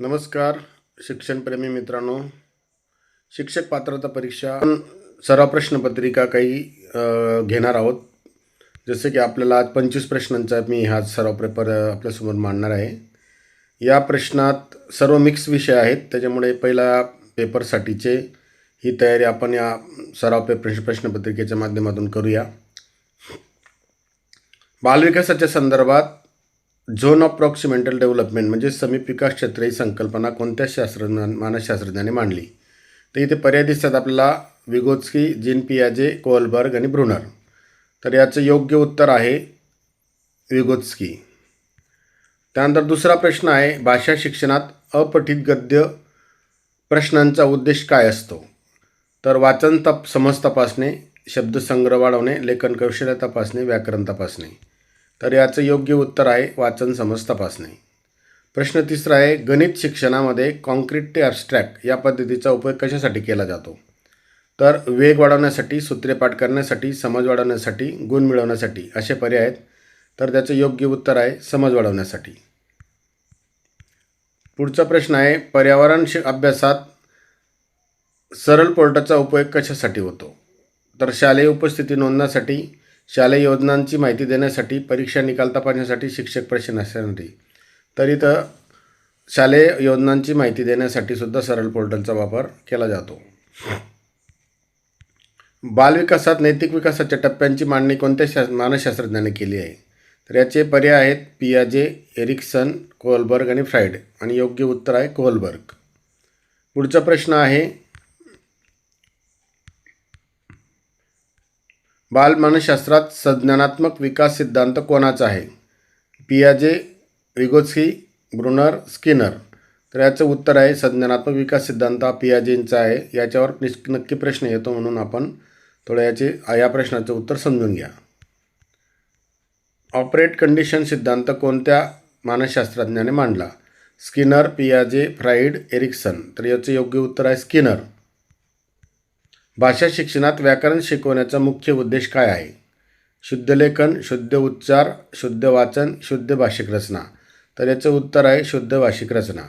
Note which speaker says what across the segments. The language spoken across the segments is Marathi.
Speaker 1: नमस्कार शिक्षणप्रेमी मित्रांनो. शिक्षक पात्रता परीक्षा आपण सराव प्रश्नपत्रिका काही घेणार आहोत. जसे की आपल्याला आज पंचवीस प्रश्नांचा मी हा सराव पेपर आपल्यासमोर मांडणार आहे. या प्रश्नात सर्व मिक्स विषय आहेत. त्याच्यामुळे पहिला पेपरसाठीचे ही तयारी आपण या सराव पेपर प्रश्नपत्रिकेच्या माध्यमातून करूया. बालविकासाच्या संदर्भात झोन ऑफ प्रॉक्सिमेंटल डेव्हलपमेंट म्हणजे समीप विकास क्षेत्र ही संकल्पना कोणत्या शास्त्रज्ञ मानसशास्त्रज्ञाने मांडली? तर इथे पर्याय दिसतात आपल्याला विगोत्स्की जिन पियाजे कोलबर्ग आणि ब्रुनर. तर याचं योग्य उत्तर आहे विगोत्स्की. त्यानंतर दुसरा प्रश्न आहे भाषा शिक्षणात अपठित गद्य प्रश्नांचा उद्देश काय असतो? तर वाचन तप समज तपासणे शब्दसंग्रह वाढवणे लेखन कौशल्य तपासणे व्याकरण तपासणे. तर याचं योग्य उत्तर आहे वाचन समज तपासणे. प्रश्न तिसरा आहे गणित शिक्षणामध्ये कॉन्क्रीट ते ॲबस्ट्रॅक्ट या पद्धतीचा उपयोग कशासाठी केला जातो? तर वेग वाढवण्यासाठी सूत्रे पाठ करण्यासाठी समज वाढवण्यासाठी गुण मिळवण्यासाठी असे पर्याय आहेत. तर त्याचं योग्य उत्तर आहे समज वाढवण्यासाठी. पुढचा प्रश्न आहे पर्यावरण शि अभ्यासात सरळ पोर्टलचा उपयोग कशासाठी होतो? तर शालेय उपस्थिती नोंदण्यासाठी शालेय योजनांची माहिती देण्यासाठी परीक्षा निकाल तपासण्यासाठी शिक्षक प्रशिक्षणासाठी तर इथं शालेय योजनांची माहिती देण्यासाठी सुद्धा सरळ पोर्टलचा वापर केला जातो. बालविकासात नैतिक विकासाच्या टप्प्यांची मांडणी कोणत्या शा मानसशास्त्रज्ञाने केली आहे? तर याचे पर्याय आहेत पियाजे एरिक्सन कोहलबर्ग आणि फ्राईड आणि योग्य उत्तर आहे कोहलबर्ग. पुढचा प्रश्न आहे बालमानसशास्त्रात संज्ञानात्मक विकास सिद्धांत कोणाचा आहे? पियाजे विगोत्स्की ब्रुनर स्किनर. तर याचं उत्तर आहे संज्ञानात्मक विकास सिद्धांत हा पियाजेंचा आहे. याच्यावर निस नक्की प्रश्न येतो म्हणून आपण थोडं याचे या प्रश्नाचं उत्तर समजून घ्या. ऑपरेट कंडिशन सिद्धांत कोणत्या मानसशास्त्रज्ञाने मांडला? स्किनर पियाजे फ्राईड एरिक्सन. तर याचं योग्य उत्तर आहे स्किनर. भाषा शिक्षणात व्याकरण शिकवण्याचा मुख्य उद्देश काय आहे? शुद्ध लेखन शुद्ध उच्चार शुद्ध वाचन शुद्ध भाषिक रचना. तर याचं उत्तर आहे शुद्ध भाषिक रचना.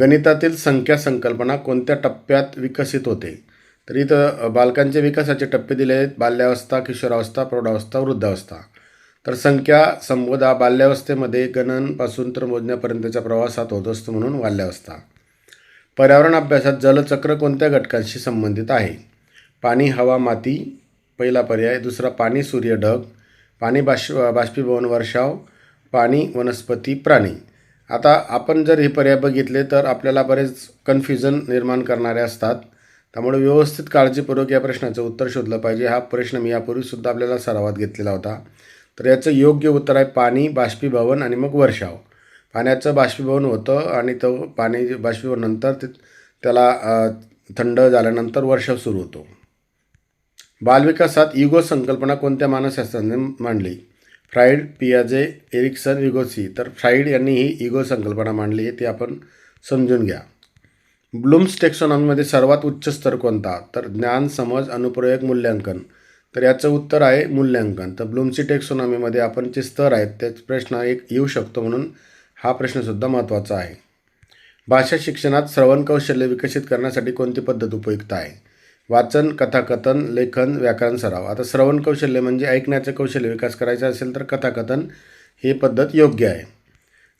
Speaker 1: गणितातील संख्या संकल्पना कोणत्या टप्प्यात विकसित होते? तर इथं बालकांच्या विकासाचे टप्पे दिले आहेत. बाल्यावस्था किशोरावस्था प्रौढावस्था वृद्धावस्था. तर संख्या संबोधा बाल्यावस्थेमध्ये गणनपासून तर मोजण्यापर्यंतच्या प्रवासात होत असतो म्हणून बाल्यावस्था. पर्यावरण अभ्यासात जलचक्र कोणत्या घटकांशी संबंधित आहे? पाणी हवा माती पहिला पर्याय. दुसरा पाणी सूर्य ढग. पाणी बाष् बाष्पीभवन वर्षाव. पाणी वनस्पती प्राणी. आता आपण जर हे पर्याय बघितले तर आपल्याला बरेच कन्फ्युजन निर्माण करणारे असतात. त्यामुळे व्यवस्थित काळजीपूर्वक या प्रश्नाचं उत्तर शोधलं पाहिजे. हा प्रश्न मी यापूर्वीसुद्धा आपल्याला सरावात घेतलेला होता. तर याचं योग्य उत्तर आहे पाणी बाष्पीभवन आणि मग वर्षाव. पाण्याचं बाष्पीभवन होतं आणि तो पाणी बाष्पीभवन नंतर ते त्याला थंड झाल्यानंतर वर्षाव सुरू होतो. बालविकासात इगो संकल्पना कोणत्या मानसशास्त्राने मांडली? फ्राईड पियाजे एरिक्सन विगोसी तर फ्राईड यांनी ही इगो संकल्पना मांडली आहे ती आपण समजून घ्या. ब्लूम्स टेक्सॉनॉमीमध्ये सर्वात उच्च स्तर कोणता? तर ज्ञान समज अनुप्रयोग मूल्यांकन. तर याचं उत्तर आहे मूल्यांकन. तर ब्लूमची टेक्सॉनॉमीमध्ये आपण जे स्तर आहेत त्याच प्रश्न एक येऊ शकतो म्हणून हा प्रश्नसुद्धा महत्त्वाचा आहे. भाषा शिक्षणात श्रवण कौशल्य विकसित करण्यासाठी कोणती पद्धत उपयुक्त आहे? वाचन कथाकथन लेखन व्याकरण सराव. आता श्रवण कौशल्य म्हणजे ऐकण्याचं कौशल्य विकास करायचा असेल तर कथाकथन ही पद्धत योग्य आहे.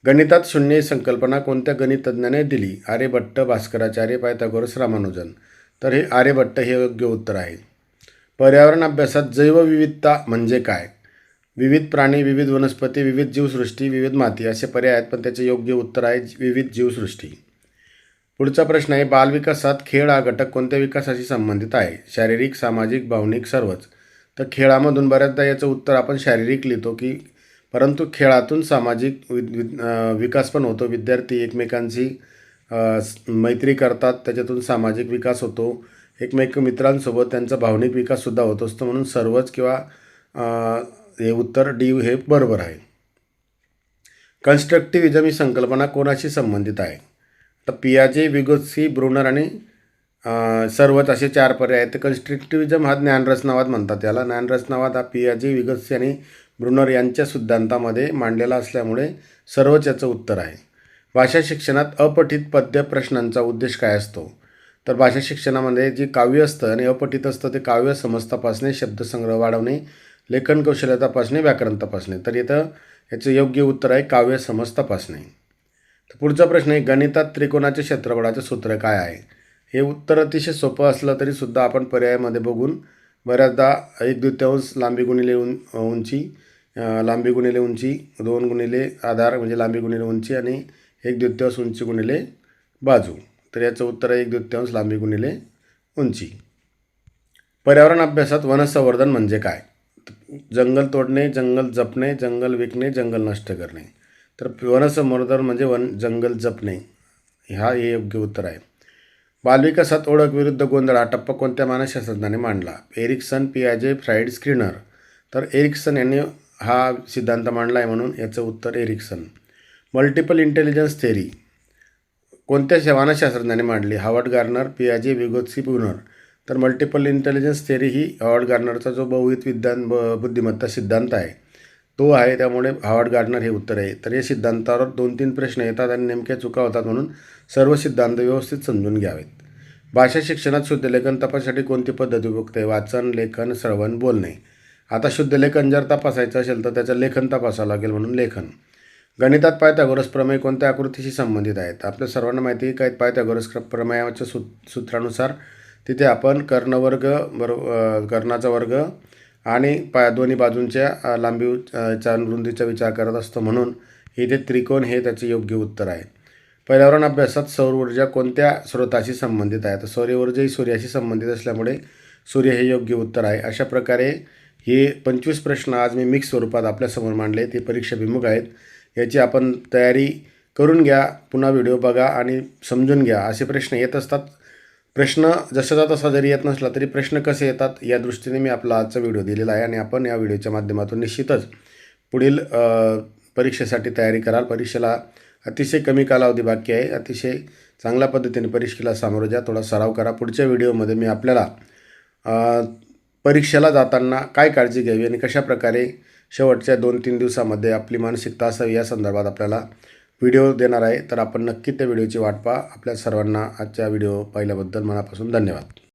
Speaker 1: गणितात शून्य ही संकल्पना कोणत्या गणितज्ञाने दिली? आर्यभट्ट भास्कराचार्य पायथागोरस रामानुजन. तर हे आर्यभट्ट हे योग्य उत्तर आहे. पर्यावरण अभ्यासात जैवविविधता म्हणजे काय? विविध प्राणी विविध वनस्पती विविध जीवसृष्टी विविध माती असे पर्याय आहेत पण त्याचे योग्य उत्तर आहे विविध जीवसृष्टी. पुढचा प्रश्न आहे बालविकासात खेळ हा घटक कोणत्या विकासाशी संबंधित आहे? शारीरिक सामाजिक भावनिक सर्वच. तर खेळामधून बऱ्याचदा याचं उत्तर आपण शारीरिक लिहितो की परंतु खेळातून सामाजिक विकास पण होतो. विद्यार्थी एकमेकांशी मैत्री करतात त्याच्यातून सामाजिक विकास होतो. एकमेक मित्रांसोबत त्यांचा भावनिक विकाससुद्धा होत असतो. म्हणून सर्वच किंवा हे उत्तर डी हे बरोबर आहे. कन्स्ट्रक्टिव्हिजम ही संकल्पना कोणाशी संबंधित आहे? तर पियाजे विगोत्सी ब्रुनर आणि सर्वच असे चार पर्याय आहेत. तर कन्स्ट्रक्टिव्हिजम हा ज्ञानरचनावाद म्हणतात याला. ज्ञानरचनावाद हा पियाजे विगोत्सी आणि ब्रुनर यांच्या सिद्धांतामध्ये मांडलेला असल्यामुळे सर्वच याचं उत्तर आहे. भाषा शिक्षणात अपठित पद्य प्रश्नांचा उद्देश काय असतो? तर भाषा शिक्षणामध्ये जे काव्य असतं आणि अपठित असतं ते काव्य समज तपासणे शब्दसंग्रह वाढवणे लेखन कौशल्य तपासणे व्याकरण तपासणे. तर इथं याचं योग्य उत्तर आहे काव्य समज तपासणे. तर पुढचा प्रश्न आहे गणितात त्रिकोणाचे क्षेत्रफळाचे सूत्र काय आहे? हे उत्तर अतिशय सोपं असलं तरी सुद्धा आपण पर्यायामध्ये बघून बऱ्याचदा एक द्वितीयांश लांबी गुणिले उं उंची लांबी गुणिले उंची दोन गुणिले आधार म्हणजे लांबी गुणिले उंची आणि एक द्वितीयांश उंची गुणिले बाजू. तर याचं उत्तर आहे एक द्वितीयांश लांबी गुणिले उंची. पर्यावरण अभ्यासात वनसंवर्धन म्हणजे काय? जंगल तोडणे जंगल जपणे जंगल विकणे जंगल नष्ट करणे. तर वनसंवर्धन म्हणजे वन जंगल जपणे. हा हे योग्य उत्तर आहे. बालविकासात ओळख विरुद्ध गोंधळ. हा टप्पा कोणत्या मानसशास्त्रज्ञाने मांडला? एरिक्सन पियाजे फ्राईड स्क्रीनर. तर एरिक्सन यांनी हा सिद्धांत मांडला आहे म्हणून याचं उत्तर एरिक्सन. Multiple intelligence theory. कोणत्या मानसशास्त्रज्ञाने मांडली? हावट गार्नर पियाजे विगोत्सी पुनर तर मल्टिपल इंटेलिजन्स थेरी ही हॉवर्ड गार्नरचा जो बहुविध विज्ञान ब बुद्धिमत्ता सिद्धांत आहे तो आहे. त्यामुळे हॉवर्ड गार्डनर हे उत्तर आहे. तर या सिद्धांतावर दोन तीन प्रश्न येतात आणि नेमक्या चुका होतात म्हणून सर्व सिद्धांत व्यवस्थित समजून घ्यावेत. भाषा शिक्षणात शुद्धलेखन तपासासाठी कोणती पद्धत उपयुक्त आहे? वाचन लेखन श्रवण बोलणे. आता शुद्धलेखन जर तपासायचं असेल तर त्याचं लेखन तपासावं लागेल म्हणून लेखन. गणितात पायथागोरस प्रमेय कोणत्या आकृतीशी संबंधित आहेत? आपल्या सर्वांना माहिती आहे काय पायथागोरस प्रमेयाच्या सूत सूत्रानुसार तिथे आपण कर्णवर्ग बरो कर्णाचा वर्ग आणि पाय दोन्ही बाजूंच्या लांबीचा लांबी रुंदीचा विचार करत असतो म्हणून इथे त्रिकोण हे त्याचे योग्य उत्तर आहे. पर्यावरण अभ्यासात सौर ऊर्जा कोणत्या स्रोताशी संबंधित आहे? तर सौर ही सूर्याशी संबंधित असल्यामुळे सूर्य हे योग्य उत्तर आहे. अशा प्रकारे हे पंचवीस प्रश्न आज मी मिक्स स्वरूपात आपल्यासमोर मांडले. ते परीक्षाभिमुख आहेत. याची आपण तयारी करून घ्या. पुन्हा व्हिडिओ बघा आणि समजून घ्या. असे प्रश्न येत असतात. प्रश्न जसाचा तसा जरी येत नसला तरी प्रश्न कसे येतात या दृष्टीने मी आपला आजचा व्हिडिओ दिलेला आहे आणि आपण या व्हिडिओच्या माध्यमातून निश्चितच पुढील परीक्षेसाठी तयारी कराल. परीक्षेला अतिशय कमी कालावधी बाकी आहे. अतिशय चांगल्या पद्धतीने परीक्षेला सामोरं जा. थोडा सराव करा. पुढच्या व्हिडिओमध्ये मी आपल्याला परीक्षेला जाताना काय काळजी घ्यावी आणि कशाप्रकारे शेवटच्या दोन तीन दिवसामध्ये आपली मानसिकता असावी या संदर्भात आपल्याला व्हिडिओ देणार आहे तर आपण नक्की त्या व्हिडिओची वाट पहा. आपल्या सर्वांना आजच्या व्हिडिओ पाहिल्याबद्दल मनापासून धन्यवाद.